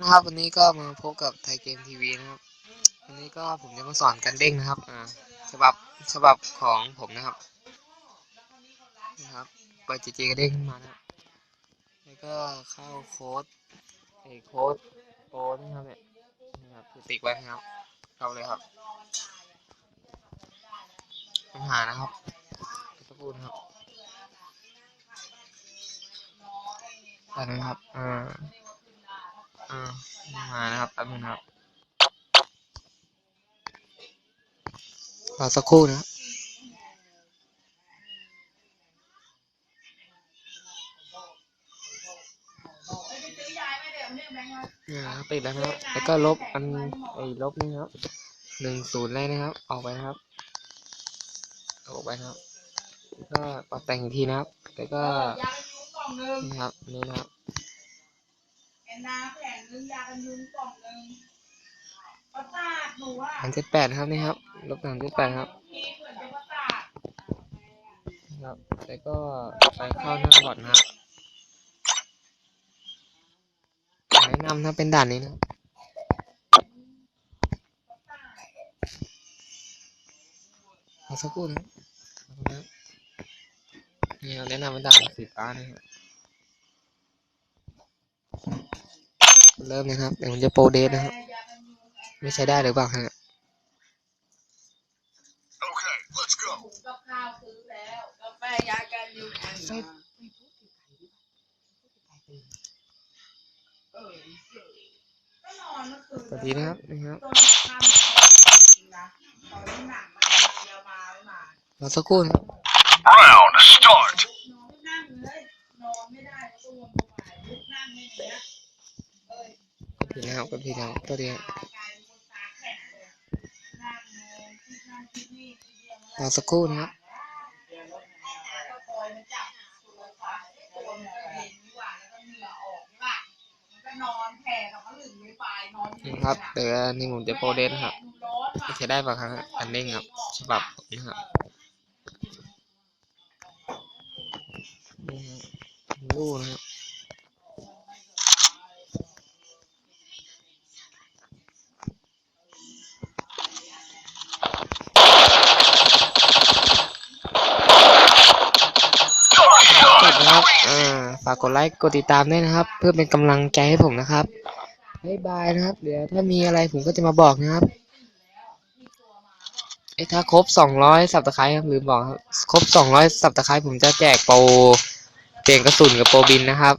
นะครับวันนี้ก็มาพบกับไทยเกมทีวีนะครับวันนี้ก็ผมจะมาสอนกันเด้งนะครับ อ่า ฉบับฉบับของผมนะครับนะครับเปิดจีจีก็เด้งขึ้นมานะแล้วก็เข้าโค้ดไอโค้ดโค้ดนะครับเนี่ยนะครับติ๊กไว้นะครับ เข้าเลยครับปัญหานะครับสักครู่นะครับได้นะครับอ่า อ่ามานะครับแป๊บนึงนะครับรอสักครู่นะครับเนี่ยนะครับติดแล้วนะครับ แล้วก็ลบอันไอ้ลบนี่ครับหนึ่งศูนย์เลยนะครับ ออกไปนะครับ ออกไปนะครับแล้วก็ปรับแต่งอีกทีนะครับ แล้วก็ยากันยุงกล่องหนึ่งนี่ครับ นี่นะครับแอ้นนาแผงนึงยากันยุงกล่องนึงประสาทหนูอะสามเจ็ดแปดครับนี่ครับลบสามเจ็ดแปดครับพี่เหมือนจะประสาทครับแล้วก็ไปเข้าหน้าบอร์ดนะครับแนะนำถ้าเป็นด่านนี้นะครับรอสักครู่นะครับนะครับนี่ครับแนะนำเป็นด่านสีฟ้านะครับ เริ่มนะครับ เดี๋ยวผมจะโปรเดทนะครับยากันยุงไม่ใช้ได้หรือเปล่าฮะ Okay, let's go. ถุงกับข้าวซื้อแล้วกาแฟยากันยุงแอนนาเออก็นอนเมื่อคืนสวัสดีนะครับนี่ครับต้นข้ามจริงนะตอนนี้หนังมันเดียวมาไม่มารอสักครู่นะครับ Round start. นอนไม่นั่งเลยนอนไม่ได้ก็ตัวตัวใหม่ลุกนั่งไม่ได้เอ้ย ผิดนะครับก็ผิดนะครับตัวเดียวตากลายเป็นคนตาแข็งเลยนั่งมองคิดนั่นคิดนี่คิดเดียวรอสักครู่นะครับก็คอยมันจับตัวขาตัวมันก็เย็นนี่หว่าแล้วก็เหงื่อออกนี่หว่ามันก็นอนแผ่กับมะลึงไม่ไปนอนอยู่นี่ครับเดี๋ยวนี่ผมจะโปรเดทนะครับร้อนไม่ใช้ได้ป่ะครับอันเด้งครับฉบับผมนะครับนี่ครับรูนะครับกดนะครับอ่า ฝากกดไลค์กดติดตามด้วยนะครับ เพื่อเป็นกำลังใจให้ผมนะครับบ๊ายบายนะครับ เดี๋ยวถ้ามีอะไรผมก็จะมาบอกนะครับไอ้ถ้าครบสองร้อยสับตะไคร้ครับลืมบอกครับ ครบสองร้อยสับตะไคร้ผมจะแจกโปรเปลี่ยนกระสุนกับโปรบินนะครับ